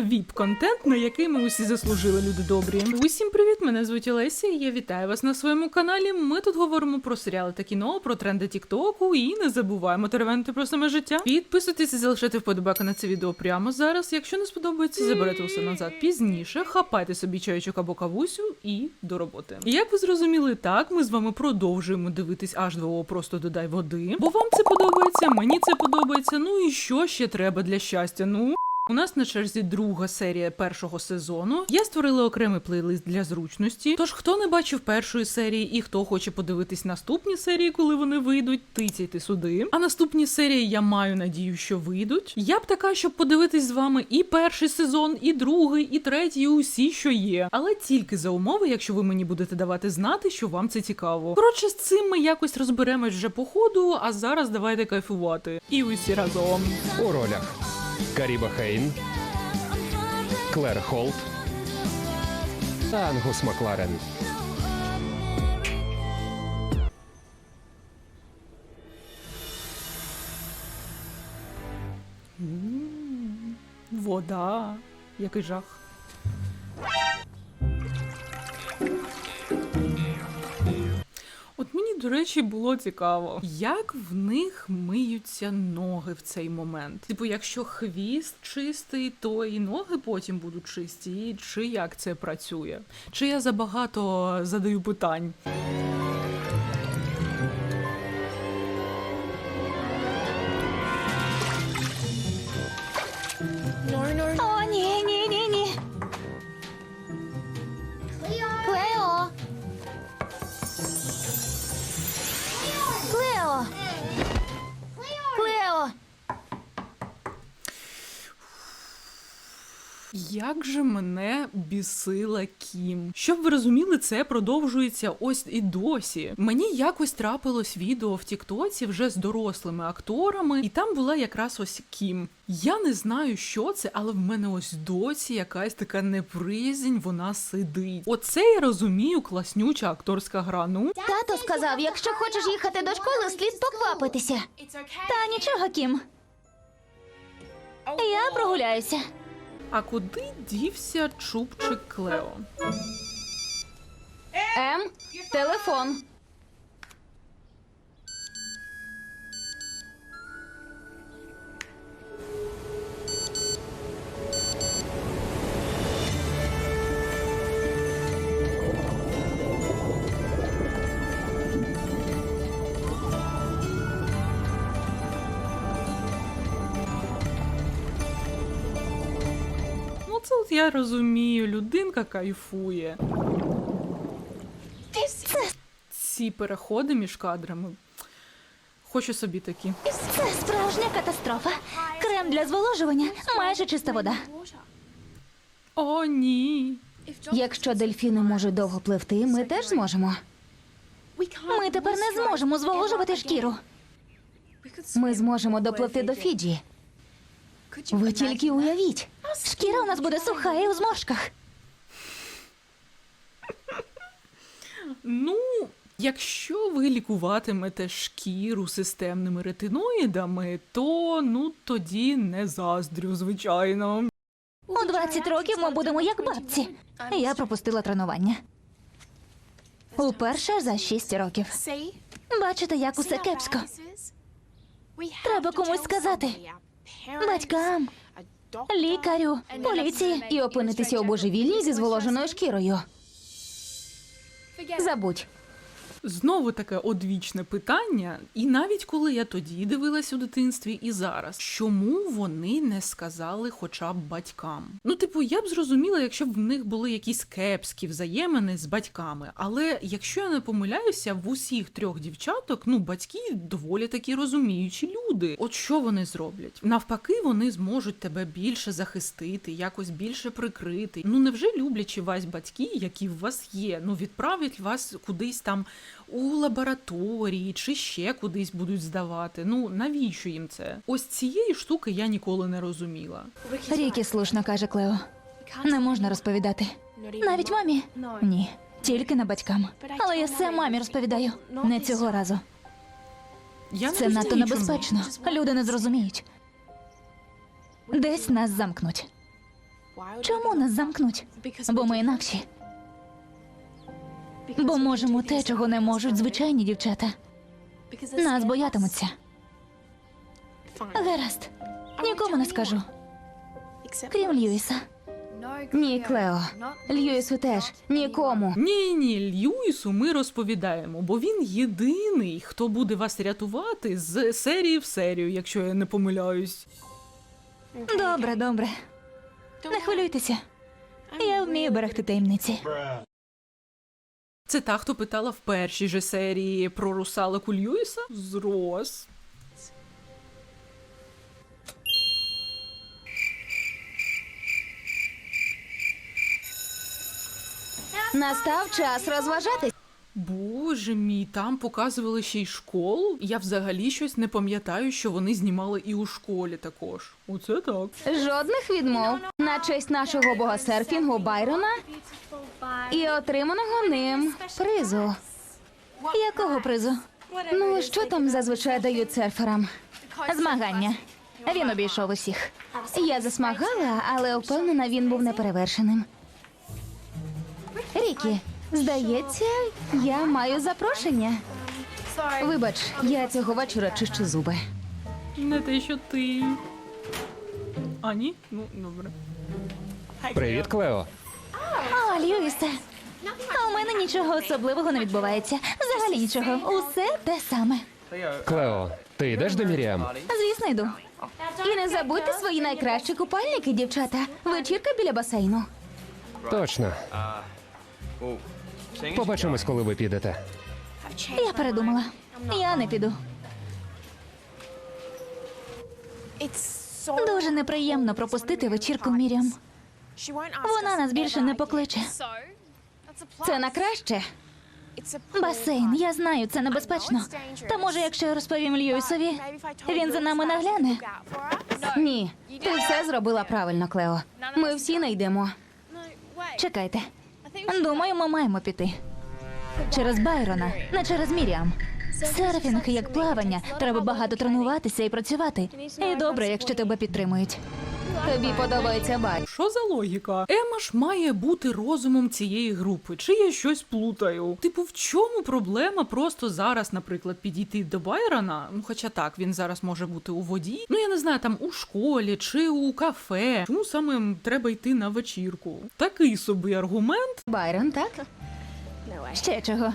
Віп-контент, на який ми усі заслужили, люди добрі. Усім привіт! Мене звуть Олеся. і Я вітаю вас на своєму каналі. Ми тут говоримо про серіали та кіно, про тренди Тіктоку і не забуваємо теревенити про саме життя. Підписуйтесь і залишайте вподобайки на це відео прямо зараз. Якщо не сподобається, заберете усе назад пізніше. Хапайте собі чайочок або кавусю і до роботи. Як ви зрозуміли, так ми з вами продовжуємо дивитись аж 2 просто додай води. Бо вам це подобається, мені це подобається. Ну і що ще треба для щастя? Ну. У нас на черзі друга серія першого сезону. Я створила окремий плейлист для зручності. Тож, хто не бачив першої серії і хто хоче подивитись наступні серії, коли вони вийдуть, тицяйте сюди. А наступні серії я маю надію, що вийдуть. Я б така, щоб подивитись з вами і перший сезон, і другий, і третій, і усі, що є. Але тільки за умови, якщо ви мені будете давати знати, що вам це цікаво. Коротше, з цим ми якось розберемось вже по ходу, а зараз давайте кайфувати. І усі разом. У ролях Каріба Хейн, Клер Холт та Ангус Макларен. Вода. Який жах. Мені, до речі, було цікаво, як в них миються ноги в цей момент. Типу, якщо хвіст чистий, то і ноги потім будуть чисті. Чи як це працює? Чи я забагато задаю питань? Як же мене бісила Кім? Щоб ви розуміли, це продовжується ось і досі. Мені якось трапилось відео в Тіктоці вже з дорослими акторами, і там була якраз ось Кім. Я не знаю, що це, але в мене ось досі якась така неприязнь, вона сидить. Оце я розумію, класнюча акторська гра. Ну Тато сказав, якщо хочеш їхати до школи, слід поквапитися. Та нічого, Кім. Я прогуляюся. А куди дівся чубчик Клео? Ем, телефон. От я розумію, людинка кайфує. Ці переходи між кадрами. Хочу собі такі. Це справжня катастрофа. Крем для зволожування майже чиста вода. О, ні. Якщо дельфіни можуть довго пливти, ми теж зможемо. Ми тепер не зможемо зволожувати шкіру. Ми зможемо допливти до Фіджі. Ви тільки уявіть. Шкіра у нас буде суха і у зморшках. Ну, якщо ви лікуватимете шкіру системними ретиноїдами, то ну тоді не заздрю, звичайно. У 20 років ми будемо як бабці. Я пропустила тренування. Уперше за 6 років. Бачите, як усе кепсько. Треба комусь сказати. Батькам, лікарю, поліції і опинитися у божевільні зі зволоженою шкірою. Забудь. Знову таке одвічне питання, і навіть коли я тоді дивилась у дитинстві і зараз, чому вони не сказали хоча б батькам? Ну, типу, я б зрозуміла, якщо б в них були якісь кепські взаємини з батьками. Але якщо я не помиляюся, в усіх трьох дівчаток, ну, батьки доволі такі розуміючі люди. От що вони зроблять? Навпаки, вони зможуть тебе більше захистити, якось більше прикрити. Ну невже люблячи вас батьки, які в вас є, ну відправлять вас кудись там у лабораторії чи ще кудись будуть здавати. Ну навіщо їм це? Ось цієї штуки я ніколи не розуміла. Рікі слушно каже Клео. Не можна розповідати. Навіть мамі? Ні. Тільки не батькам. Але я все мамі розповідаю. Не цього разу. Я не Це надто небезпечно. Люди не зрозуміють. Десь нас замкнуть. Чому нас замкнуть? Бо ми інакші. Бо можемо те, чого не можуть звичайні дівчата. Нас боятимуться. Гаразд. Нікому не скажу. Крім Льюіса. Ні, Клео. Льюісу теж. Нікому. Ні, ні, Льюісу ми розповідаємо, бо він єдиний, хто буде вас рятувати з серії в серію, якщо я не помиляюсь. Добре, добре. Не хвилюйтеся. Я вмію берегти таємниці. Це та, хто питала в першій же серії про русалику Льюіса? Зрос. Настав час розважатись. Боже мій, там показували ще й школу. Я взагалі щось не пам'ятаю, що вони знімали і у школі також. Оце так. Жодних відмов на честь нашого бога серфінгу Байрона і отриманого ним призу. Якого призу? Ну, що там зазвичай дають серферам? Змагання. Він обійшов усіх. Я засмагала, але впевнена, він був неперевершеним. Рікі, здається, я маю запрошення. Вибач, я цього вечора чищу зуби. Не те, що ти. А ні? Ну, добре. Привіт, Клео. О, Льюісе. А у мене нічого особливого не відбувається. Взагалі нічого. Усе те саме. Клео, ти йдеш до Міріам? Звісно, йду. І не забудьте свої найкращі купальники, дівчата. Вечірка біля басейну. Точно. Побачимось, коли ви підете. Я передумала. Я не піду. Дуже неприємно пропустити вечірку Мірям. Вона нас більше не покличе. Це на краще. Басейн, я знаю, це небезпечно. Та може, якщо я розповім Льюісові, він за нами нагляне. Ні, ти все зробила правильно, Клео. Ми всі не йдемо. Чекайте. Думаю, ми маємо піти. Через Байрона, не через Міріам. Серфінг як плавання. Треба багато тренуватися і працювати. І добре, якщо тебе підтримують. Тобі подобається бай. Що за логіка? Ема ж має бути розумом цієї групи. Чи я щось плутаю? Типу, в чому проблема просто зараз, наприклад, підійти до Байрона? Ну, хоча так, він зараз може бути у воді. Ну я не знаю, там у школі чи у кафе. Чому саме треба йти на вечірку? Такий собі аргумент. Байрон, так? Ще чого.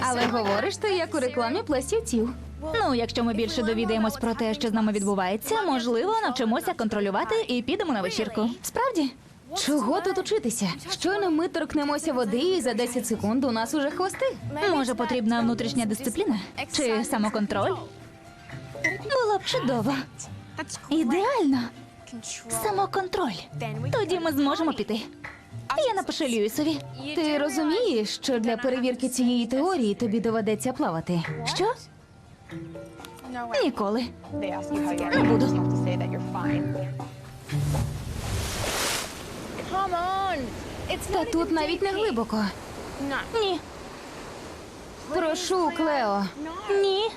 Але говориш ти як у рекламі пластівців. Ну, якщо ми більше довідаємось про те, що з нами відбувається, можливо, навчимося контролювати і підемо на вечірку. Справді? Чого тут учитися? Щойно ми торкнемося води, і за 10 секунд у нас уже хвости. Може, потрібна внутрішня дисципліна чи самоконтроль? Було б чудово. Ідеально. Самоконтроль. Тоді ми зможемо піти. Я напишу Льюісові. Ти розумієш, що для перевірки цієї теорії тобі доведеться плавати? Що? Ніколи. Не буду. Та тут навіть не глибоко. Ні. Прошу, Клео. Ні.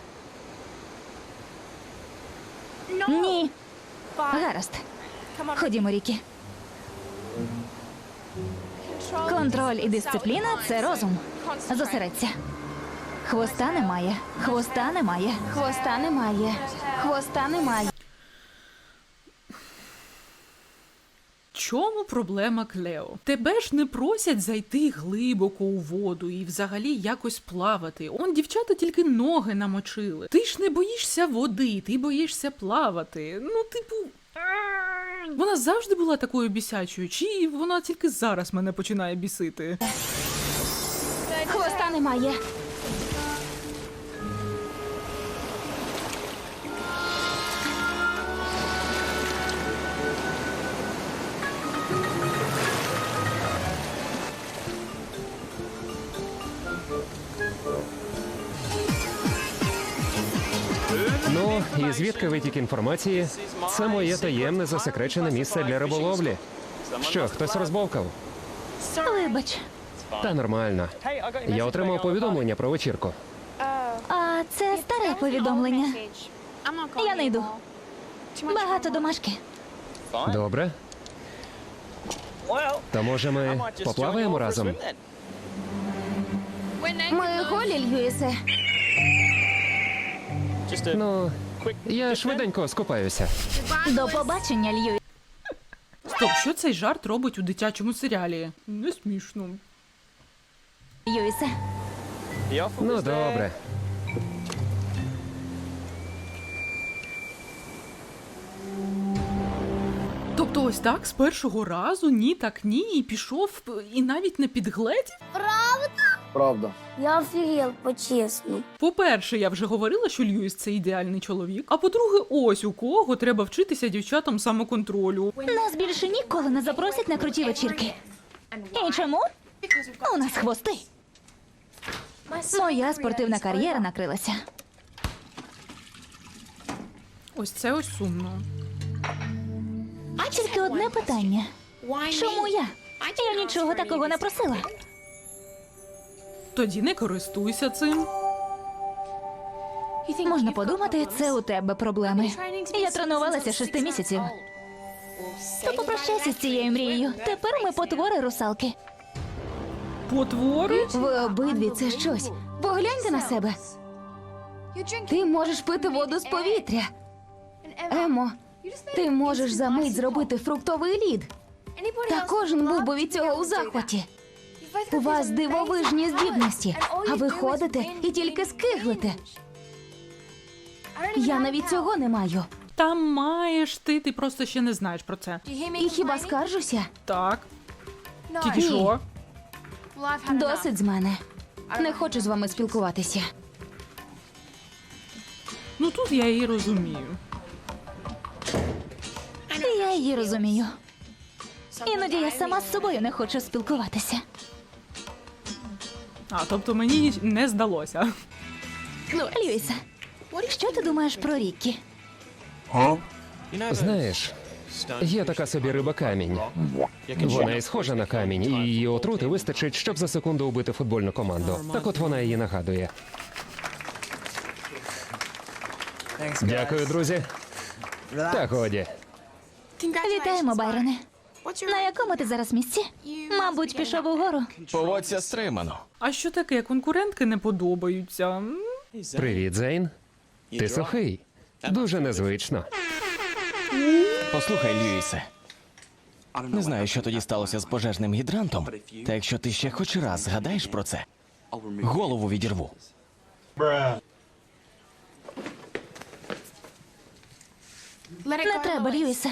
Ні. Гаразд. Ходімо, Рікі. Контроль і дисципліна це розум. Зосередься. Хвоста немає. Хвоста немає. Хвоста немає. Хвоста немає. Чому проблема Клео? Тебе ж не просять зайти глибоко у воду і взагалі якось плавати. Он дівчата тільки ноги намочили. Ти ж не боїшся води, ти боїшся плавати. Ну, типу. Вона завжди була такою бісячою, чи вона тільки зараз мене починає бісити? Хвоста немає. І звідки витік інформації? Це моє таємне засекречене місце для риболовлі. Що, хтось розбовкав? Вибач. Та нормально. Я отримав повідомлення про вечірку. А це старе повідомлення. Я не йду. Багато домашки. Добре. То може ми поплаваємо разом? Ми голі, Льюісе. Ну, я швиденько скупаюся. До побачення, Льюісе. Стоп, що цей жарт робить у дитячому серіалі? Не смішно. Льюісе. Ну, добре. Тобто, ось так з першого разу ні, так ні, і пішов, і навіть не підгледів? Правда. Я офігел, по-чесному. По-перше, я вже говорила, що Льюіс це ідеальний чоловік. А по-друге, ось у кого треба вчитися дівчатам самоконтролю. Нас більше ніколи не запросять на круті вечірки. І чому? У нас хвости. Моя спортивна кар'єра накрилася. Ось це ось сумно. А Тільки одне питання. Чому я? Я нічого такого не просила. Тоді не користуйся цим. Можна подумати, це у тебе проблеми. Я тренувалася шести місяців. То попрощайся з цією мрією. Тепер ми потвори русалки. Потвори? Ви обидві це щось. Погляньте на себе. Ти можеш пити воду з повітря. Емо, ти можеш за мить зробити фруктовий лід. Та кожен був би від цього у захваті. У вас дивовижні здібності, а ви ходите і тільки скиглите. Я навіть цього не маю. Та маєш ти, ти просто ще не знаєш про це. І хіба скаржуся? Так, тільки Ні. що? Досить з мене. Не хочу з вами спілкуватися. Ну тут я її розумію. Я її розумію. Іноді я сама з собою не хочу спілкуватися. А, тобто мені не здалося. Льюісе, що ти думаєш про Ріккі? Знаєш, є така собі риба камінь. Вона і схожа на камінь, і її отрути вистачить, щоб за секунду убити футбольну команду. Так от вона її нагадує. Дякую, друзі. Та годі. Вітаємо, Байроне. На якому ти зараз місці? Мабуть, пішов угору. Поводься стримано. А що таке, конкурентки не подобаються? М? Привіт, Зейн. Ти сухий. Дуже незвично. Послухай, Льюісе. Не знаю, що тоді сталося з пожежним гідрантом. Та якщо ти ще хоч раз згадаєш про це, голову відірву. Не треба, Льюісе.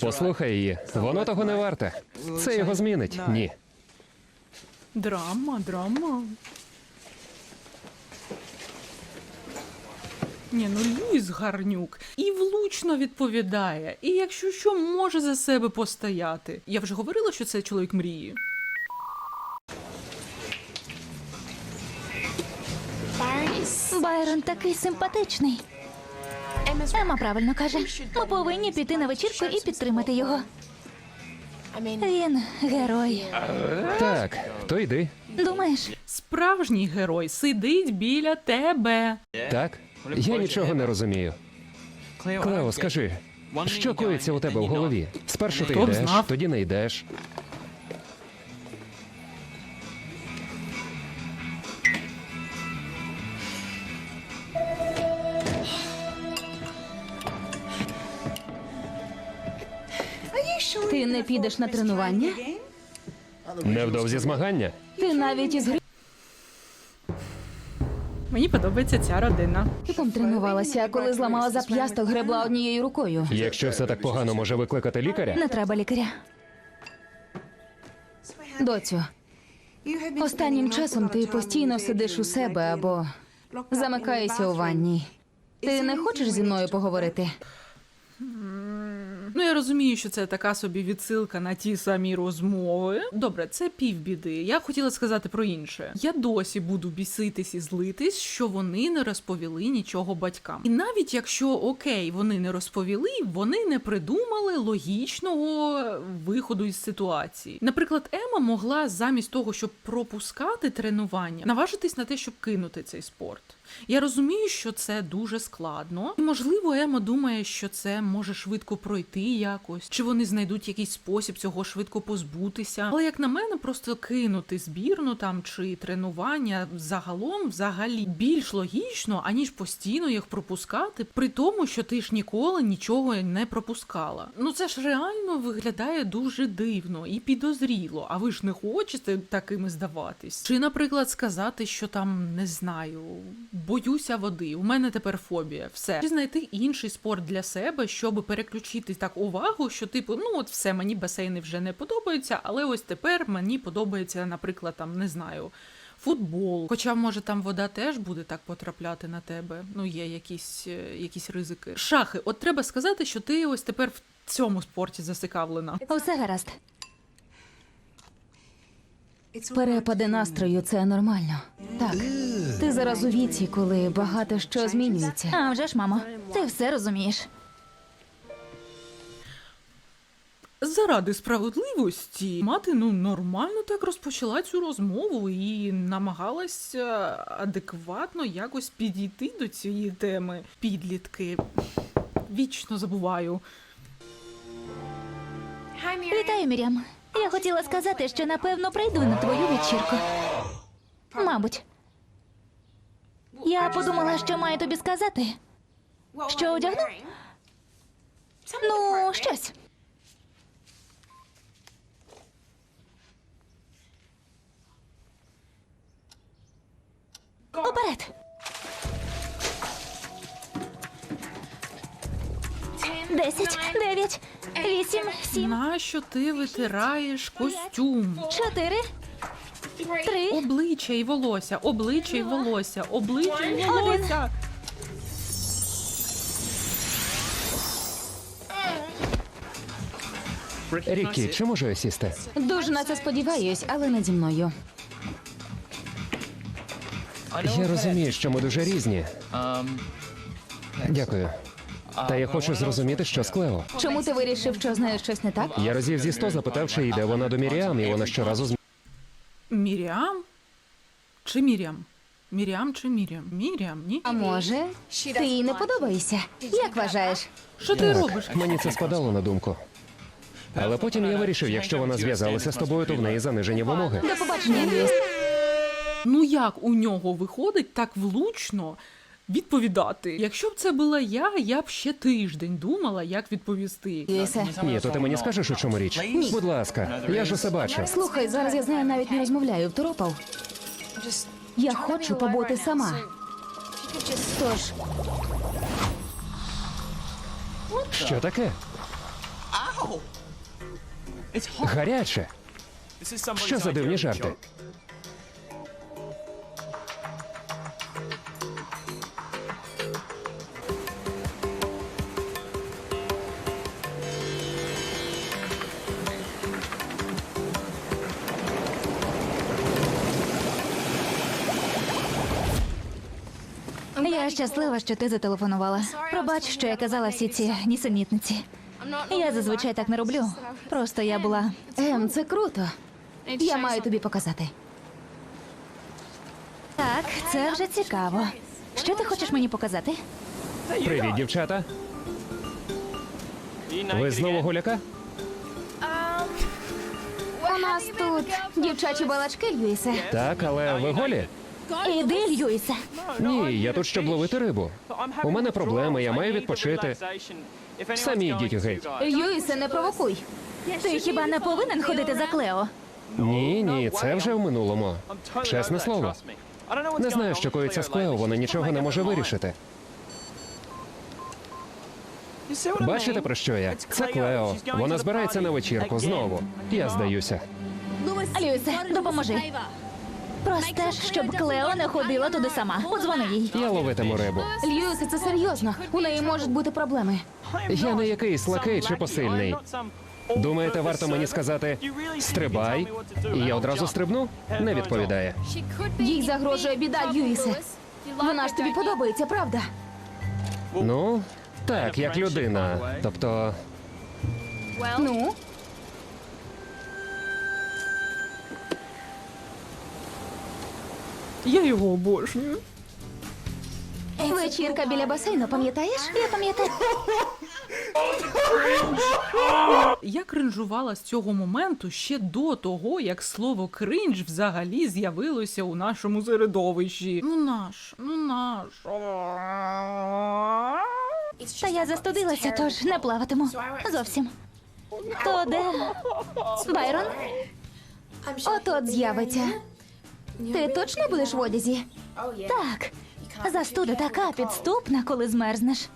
Послухай її. Воно того не варте. Це його змінить. Ні. Драма, драма. Ні, ну Льюіс гарнюк і влучно відповідає. І якщо що, може за себе постояти. Я вже говорила, що це чоловік мрії. Байрон такий симпатичний. Ема правильно каже. Ми повинні піти на вечірку і підтримати його. Він герой. Так, то йди. Думаєш? Справжній герой сидить біля тебе. Так? Я нічого не розумію. Клео, скажи, що коїться у тебе в голові? Спершу ти Хто б йдеш, знав? тоді не йдеш. Ти не підеш на тренування? Невдовзі змагання. Ти навіть із Мені подобається ця родина. грипом тренувалася, коли зламала зап'ясток, гребла однією рукою. Якщо все так погано може викликати лікаря, Не треба лікаря. Доцю, останнім часом ти постійно сидиш у себе або замикаєшся у ванні. Ти не хочеш зі мною поговорити? Ну, я розумію, що це така собі відсилка на ті самі розмови. Добре, це півбіди. Я хотіла сказати про інше. Я досі буду біситись і злитись, що вони не розповіли нічого батькам. І навіть якщо окей, вони не розповіли, вони не придумали логічного виходу із ситуації. Наприклад, Ема могла замість того, щоб пропускати тренування, наважитись на те, щоб кинути цей спорт. Я розумію, що це дуже складно. І, Можливо, Ема думає, що це може швидко пройти якось, чи вони знайдуть якийсь спосіб цього швидко позбутися. Але як на мене, просто кинути збірну там чи тренування загалом взагалі більш логічно, аніж постійно їх пропускати, при тому, що ти ж ніколи нічого не пропускала. Ну це ж реально виглядає дуже дивно і підозріло. А ви ж не хочете такими здаватись? Чи, наприклад, сказати, що там не знаю, боюся води, у мене тепер фобія, все. Чи знайти інший спорт для себе, щоб переключити так увагу, що типу, ну от все, мені басейни вже не подобаються, але ось тепер мені подобається, наприклад, там не знаю. Футбол, хоча може там вода теж буде так потрапляти на тебе. Ну є якісь, е, якісь ризики. Шахи, от треба сказати, що ти ось тепер в цьому спорті зацікавлена. Усе гаразд. Перепади настрою це нормально. Так. Ти зараз у віці, коли багато що змінюється. А вже ж, мамо, ти все розумієш. Заради справедливості мати ну нормально так розпочала цю розмову і намагалась е, адекватно якось підійти до цієї теми. Підлітки вічно забуваю. Вітаю, Мірям. Я хотіла сказати, що напевно прийду на твою вечірку. Мабуть. Я подумала, що маю тобі сказати. Що одягну? Ну, щось. Уперед. Десять, дев'ять, вісім, сім, Нащо ти витираєш костюм? чотири, три. Обличчя і волосся, обличчя і волосся, обличчя і волосся. Рікі, чи можу я сісти? Дуже на це сподіваюсь, але не зі мною. Я розумію, що ми дуже різні. Дякую. Та я хочу зрозуміти, що з Клео. Чому ти вирішив, що з нею щось не так? Я разів зі сто запитав, чи йде вона до Міріам, і вона щоразу з Мірям? Чи Мірям? Мірям чи Мірям? Мірям, ні? А може, ти їй не подобаєшся? Як вважаєш? Що ти робиш? Мені це спадало на думку. Але потім я вирішив, якщо вона зв'язалася з тобою, то в неї занижені вимоги. До побачення, Ну як у нього виходить так влучно відповідати? Якщо б це була я, я б ще тиждень думала, як відповісти. Ні, то ти мені скажеш, у чому річ? Будь ласка, я ж усе бачу. Слухай, зараз я з нею навіть не розмовляю, второпав. Я хочу побути сама. Тож, Що таке? Гаряче. Що за дивні жарти? Я щаслива, що ти зателефонувала. Пробач, що я казала всі ці нісенітниці. Я зазвичай так не роблю. Просто я була. Ем, це круто. Я маю тобі показати. Так, це вже цікаво. Що ти хочеш мені показати? Привіт, дівчата. Ви знову гуляка? У нас тут дівчачі балачки, Льюісе. Так, але ви голі? Іди, Льюісе. Ні, я тут щоб ловити рибу. У мене проблеми, я маю відпочити. Самі йдіть геть. Льюісе, не провокуй. Ти хіба не повинен ходити за Клео? Ні, ні, це вже в минулому. Чесне слово. Не знаю, що коїться з Клео, вона нічого не може вирішити. Бачите, про що я? Це Клео. Вона збирається на вечірку знову. Я здаюся. Льюісе, допоможи. Простеж, щоб Клео не ходила туди сама. Подзвони їй. Я ловитиму рибу. Льюісе, це серйозно. У неї можуть бути проблеми. Я не якийсь лакей чи посильний. Думаєте, варто мені сказати стрибай, і я одразу стрибну? Не відповідає. Їй загрожує біда, Льюісе. Вона ж тобі подобається, правда? Ну, так, як людина. Тобто, Ну, Я його обожнюю. Вечірка біля басейну, пам'ятаєш? Я пам'ятаю. Я кринжувала з цього моменту ще до того, як слово кринж взагалі з'явилося у нашому середовищі. Ну наш, ну наш. Та я застудилася, тож не плаватиму. Зовсім. То де? Байрон? От-от з'явиться. Ти точно будеш в одязі? Так. Застуда така підступна, коли змерзнеш.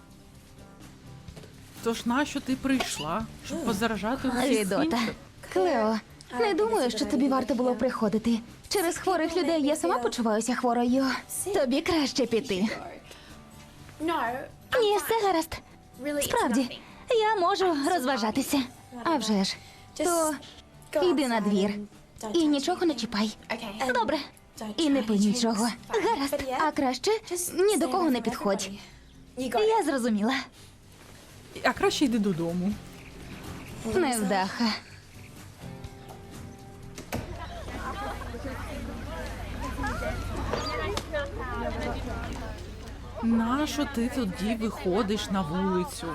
Тож нащо ти прийшла? Щоб позаражати усіх Гідота. інших? Клео, не думаю, що тобі варто було приходити. Через хворих людей я сама почуваюся хворою. Тобі краще піти. Ні, все гаразд. Справді, я можу розважатися. А вже ж. То йди на двір і нічого не чіпай. Добре. І не пий нічого. Гаразд. А краще ні до кого не підходь. Я зрозуміла. А краще йди додому. Невдаха. Нащо ти тоді виходиш на вулицю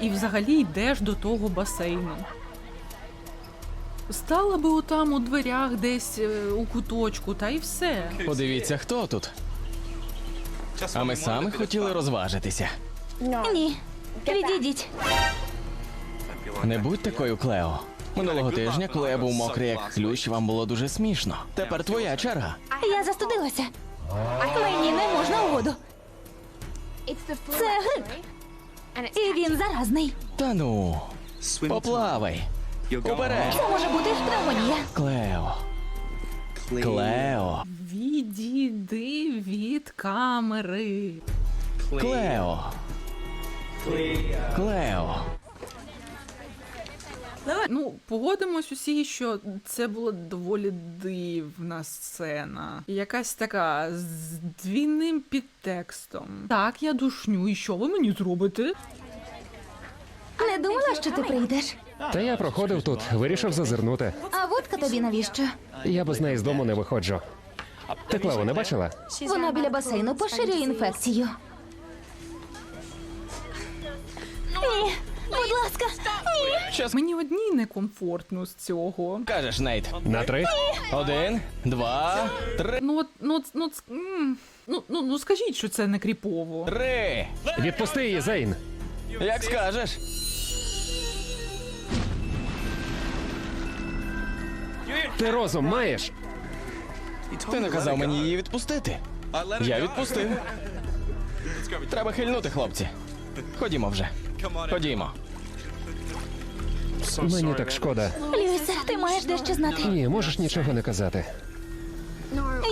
і взагалі йдеш до того басейну? Стала би отам у дверях десь е, у куточку, та й все. Подивіться, хто тут. А ми самі хотіли розважитися. Ні. Відійдіть. Не будь такою, Клео. Минулого тижня, коли я був мокрий як хлющ, вам було дуже смішно. Тепер твоя черга. Я застудилася. Мені не можна у воду. Це грип. І він заразний. Та ну, поплавай. Уперед. Це може бути пневмонія. Клео. Клео. Відійди від камери. Клео. Клео. Ну, погодимось усі, що це була доволі дивна сцена. Якась така з двійним підтекстом. Так, я душню, і що ви мені зробите? Не думала, що ти прийдеш. Та я проходив тут, вирішив зазирнути. А водка тобі навіщо? Я без неї з дому не виходжу. Ти Клео не бачила? Вона біля басейну поширює інфекцію. Ні, будь ласка, ні. Мені одній некомфортно з цього. Кажеш, Нейт. На три? Один, два, три. Ну, от, ну, от, ну, м, ну, ну, ну скажіть, що це не кріпово. Три. Відпусти її, Зейн. Як скажеш. Ти розум маєш? Ти наказав мені її відпустити. Я відпустив. Треба хильнути, хлопці. Ходімо вже. Ходімо. Мені так шкода. Льюісе, ти маєш дещо знати. Ні, можеш нічого не казати.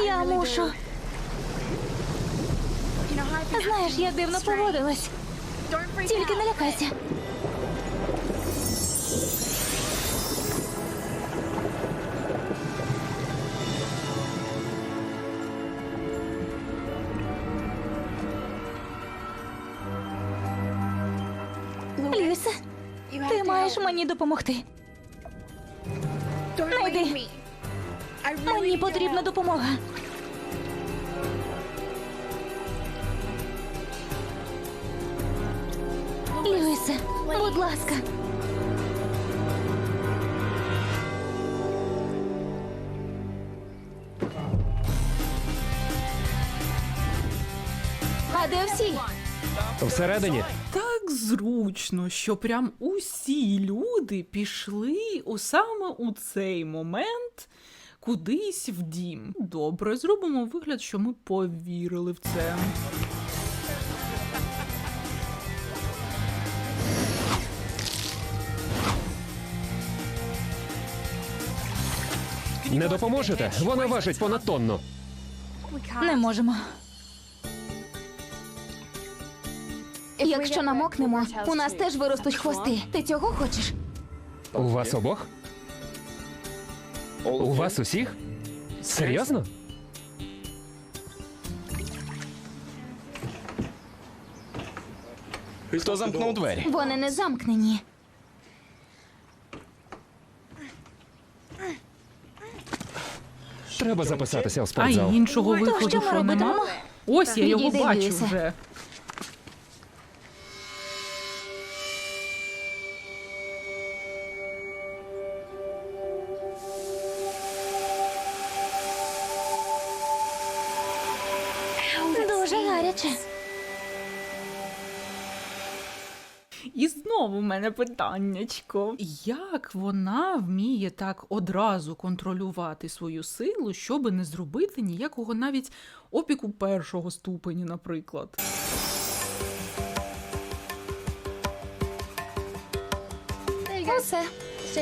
Я мушу. Знаєш, я дивно поводилась. Тільки не лякайся. Льюісе, ти маєш мені допомогти. Не йди. Мені потрібна допомога. Льюісе, будь ласка. А де всі? Всередині зручно, що прям усі люди пішли у саме у цей момент кудись в дім. Добре, зробимо вигляд, що ми повірили в це. не допоможете? Вона важить понад тонну. Не можемо. Якщо намокнемо, у нас теж виростуть хвости. Ти цього хочеш? У вас обох? У вас усіх? Серйозно? Хто замкнув двері? Вони не замкнені. Треба записатися в А спортзал. іншого То виходу, що ми що нема? Ось я його Відійди, бачу Льюісе. вже. І знову в мене питаннячко. Як вона вміє так одразу контролювати свою силу, щоб не зробити ніякого навіть опіку першого ступеню, наприклад? Усе.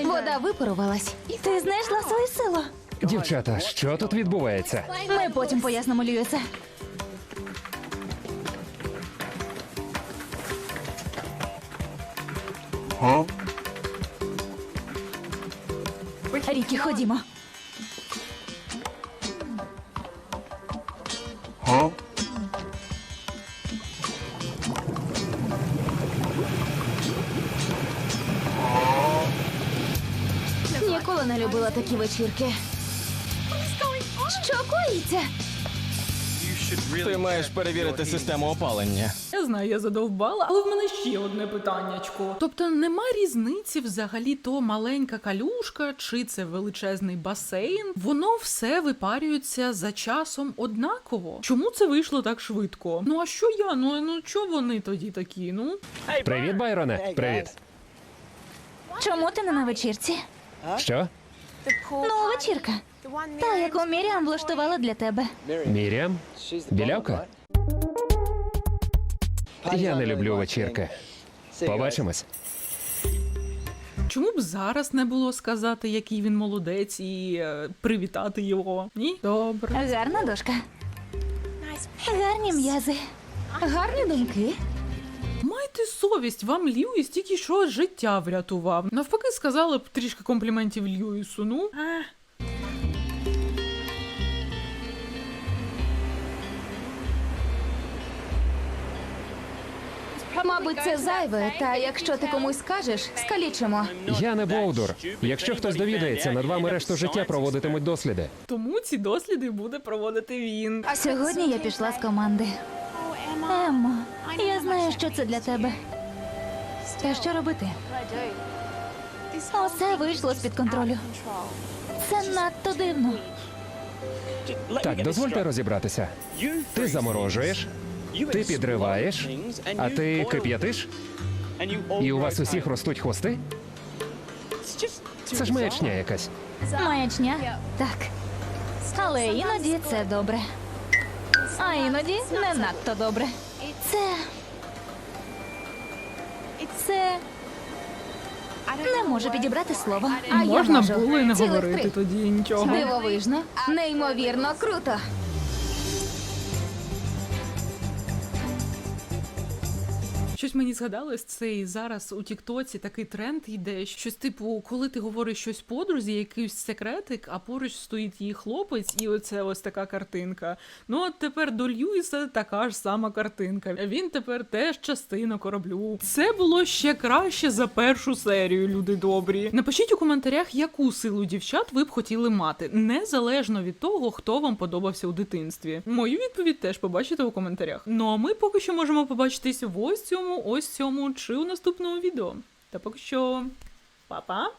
Вода випарувалась. Ти знайшла свою силу. Дівчата, що тут відбувається? Ми потім пояснимо, Льюісе. Рікі, ходімо. Ніколи не любила такі вечірки. Що коїться? Ти маєш перевірити систему опалення. Я знаю, я задовбала, але в мене ще одне питаннячко. Тобто нема різниці взагалі то маленька калюшка чи це величезний басейн. Воно все випарюється за часом однаково. Чому це вийшло так швидко? Ну а що я? Ну ну чо вони тоді такі? Ну Привіт, Байроне. Привіт. Чому ти не на вечірці? Що? Ну, вечірка. Та, яку Міріам влаштувала для тебе. Міріам? Білявка? Я не люблю вечірки. Побачимось. чому б зараз не було сказати, який він молодець, і е, привітати його? Ні? Добре. Гарна дошка. Гарні м'язи. Гарні думки. Майте совість, вам Льюіс тільки що життя врятував. Навпаки, сказали б трішки компліментів Льюісу. Ну. Мабуть, це зайве, та якщо ти комусь скажеш, скалічимо. Я не Бовдур. Якщо хтось довідається, над вами решту життя проводитимуть досліди. Тому ці досліди буде проводити він. А Сьогодні я пішла з команди. Еммо, я знаю, що це для тебе. Та що робити? Усе вийшло з-під контролю. Це надто дивно. Так, дозвольте розібратися. Ти заморожуєш, ти підриваєш, а ти кип'ятиш, і у вас усіх ростуть хвости? Це ж маячня якась. Маячня? Так. Але іноді це добре. А іноді не надто добре. Це. Це. Не можу підібрати слово. А я можу. було і не говорити тоді нічого. Дивовижно, неймовірно круто. Щось мені згадалось, це і зараз у Тіктоці такий тренд йде. Щось типу, коли ти говориш щось подрузі, якийсь секретик, а поруч стоїть її хлопець, і оце ось така картинка. Ну от тепер до Льюіса така ж сама картинка. Він тепер теж частина кораблю. Це було ще краще за першу серію, люди добрі. Напишіть у коментарях, яку силу дівчат ви б хотіли мати, незалежно від того, хто вам подобався у дитинстві. Мою відповідь теж побачите у коментарях. Ну а ми поки що можемо побачитись в ось цьому, ось цьому чи у наступному відео. Та поки що, па-па!